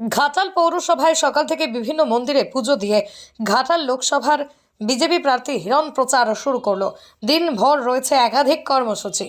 ঘাটাল পৌরসভায় সকাল থেকে বিভিন্ন মন্দিরে পুজো দিয়ে ঘাটাল লোকসভার বিজেপি প্রার্থী হিরণ প্রচার শুরু করল। দিনভর রয়েছে একাধিক কর্মসূচি।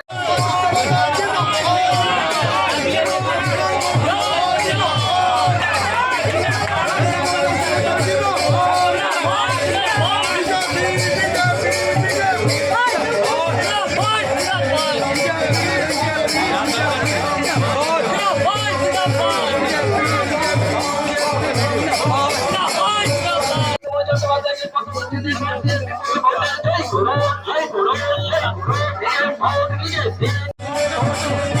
どうぞ。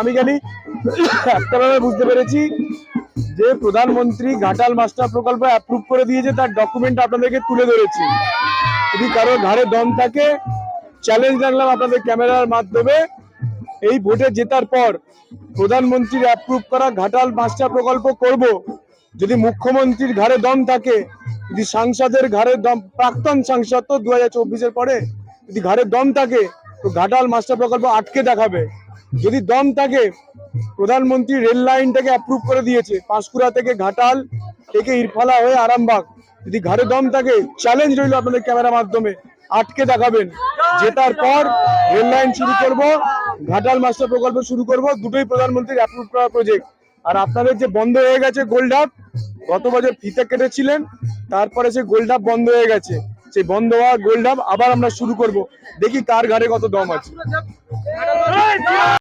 আমি জানি ব্যাপার বুঝতে পেরেছি যে প্রধানমন্ত্রী ঘাটাল মাস্টার প্রকল্প অ্যাপ্রুভ করে দিয়েছে, তার ডকুমেন্ট আপনাদেরকে তুলে ধরেছি। যদি কারও ঘাড়ে দম থাকে চ্যালেঞ্জ রাখলাম আপনাদের ক্যামেরার মাধ্যমে। এই ভোটে জেতার পর প্রধানমন্ত্রীর অ্যাপ্রুভ করা ঘাটাল মাস্টার প্রকল্প করব। যদি মুখ্যমন্ত্রীর ঘাড়ে দম থাকে, যদি সাংসদের ঘাড়ে দম, প্রাক্তন সাংসদ তো দু হাজার চব্বিশের পরে যদি ঘাড়ে দম থাকে, তো ঘাটাল মাস্টার প্রকল্প আটকে দেখাবে। যদি দম থাকে, প্রধানমন্ত্রী রেল লাইনটাকে অ্যাপ্রুভ করে দিয়েছে, পাঁশকুড়া থেকে ঘাটাল থেকে ইরফালা হয়ে আরামবাগ। যদি ঘাড়ে দম থাকে চ্যালেঞ্জ রইল আপনাদের ক্যামেরা মাধ্যমে, আটকে দেখাবেন। জেতার পর রেল লাইন শুরু করব, ঘাটাল মাস্টার প্রকল্প শুরু করব, দুটোই প্রধানমন্ত্রীর অ্যাপ্রুভ করা প্রজেক্ট আর আপনাদের যে বন্ধ হয়ে গেছে গোল্ডাপ গত বছর ফিতে কেটেছিলেন, তারপরে সে গোল্ডাপ বন্ধ হয়ে গেছে। সেই বন্ধ হওয়া গোল্ডাপ আবার আমরা শুরু করব। দেখি কার ঘাড়ে কত দম আছে।